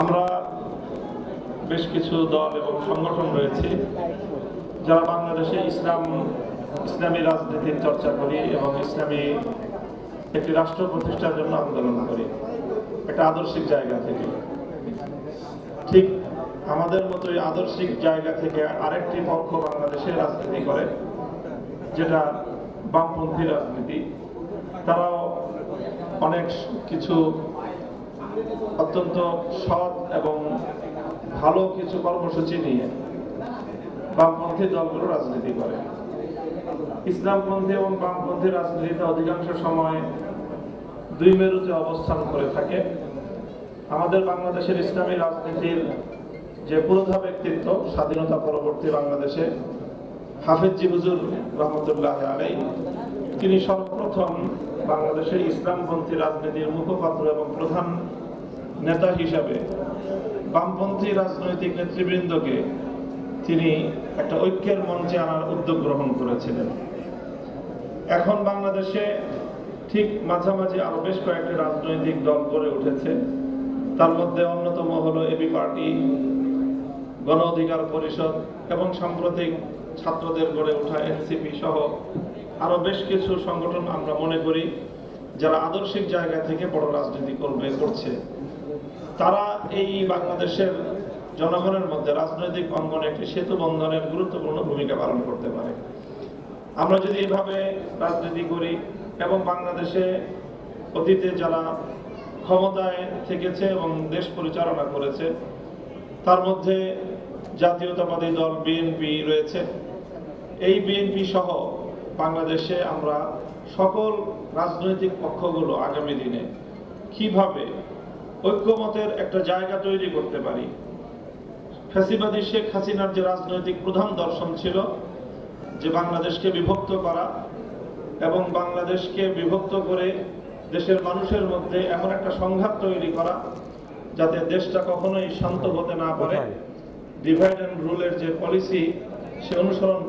আমরা বেশ কিছু দল এবং সংগঠন রয়েছে যারা বাংলাদেশে ইসলাম, ইসলামী রাজনীতির চর্চা করি এবং ইসলামী একটি রাষ্ট্র প্রতিষ্ঠার জন্য আন্দোলন করি। একটা আদর্শিক জায়গা থেকে। ঠিক আমাদের মতোই আদর্শিক জায়গা থেকে আরেকটি পক্ষ বাংলাদেশে রাজনীতি করে, যেটা বামপন্থী রাজনীতি। তারাও অনেক কিছু অত্যন্ত সৎ এবং ভালো কিছু কর্মসূচি নিয়ে বামপন্থী দলগুলো রাজনীতি করে। ইসলামপন্থী এবং বামপন্থী রাজনীতিতে অধিকাংশ সময় দুই মেরুতে অবস্থান করে থাকে। আমাদের বাংলাদেশের ইসলামী রাজনীতির যে পুরোধা ব্যক্তিত্ব, স্বাধীনতা পরবর্তী বাংলাদেশে হাফেজ হুজুর রহমতুল্লাহ আলাই তিনি সর্বপ্রথম বাংলাদেশের ইসলামপন্থী রাজনীতির মুখপাত্র এবং প্রধান নেতা হিসাবে বামপন্থী রাজনৈতিক নেতৃবৃন্দকে তিনি একটা ঐক্যের মঞ্চে আনার উদ্যোগ গ্রহণ করেছিলেন। এখন বাংলাদেশে ঠিক মাঝামাঝি আরও বেশ কয়েকটি রাজনৈতিক দল গড়ে উঠেছে। তার মধ্যে অন্যতম হলো এবি পার্টি গণ অধিকার পরিষদ এবং সাম্প্রতিক ছাত্রদের গড়ে ওঠা এনসিপি সহ আরও বেশ কিছু সংগঠন আমরা মনে করি। যারা আদর্শিক জায়গা থেকে বড় রাজনীতি করবে করছে, তারা এই বাংলাদেশের জনগণের মধ্যে রাজনৈতিক অঙ্গনে একটি সেতু বন্ধনের গুরুত্বপূর্ণ ভূমিকা পালন করতে পারে। আমরা যদি এভাবে রাজনীতি করি এবং বাংলাদেশে অতীতে যারা ক্ষমতায় থেকেছে এবং দেশ পরিচালনা করেছে, তার মধ্যে জাতীয়তাবাদী দল, বিএনপি রয়েছে। এই বিএনপি সহ বাংলাদেশে আমরা সকল রাজনৈতিক পক্ষগুলো আগামী দিনে কীভাবে ঐক্যমতের একটা জায়গা তৈরি করতে পারি? ফ্যাসিবাদী শেখ হাসিনার যে রাজনৈতিক প্রধান দর্শন ছিল যে বাংলাদেশকে বিভক্ত করা এবং বাংলাদেশকে বিভক্ত করে দেশের মানুষের মধ্যে এমন একটা সংঘাত তৈরি করা যাতে দেশটা কখনোই শান্ত হতে না পারে ডিভাইড অ্যান্ড রুলের যে পলিসি সে অনুসরণ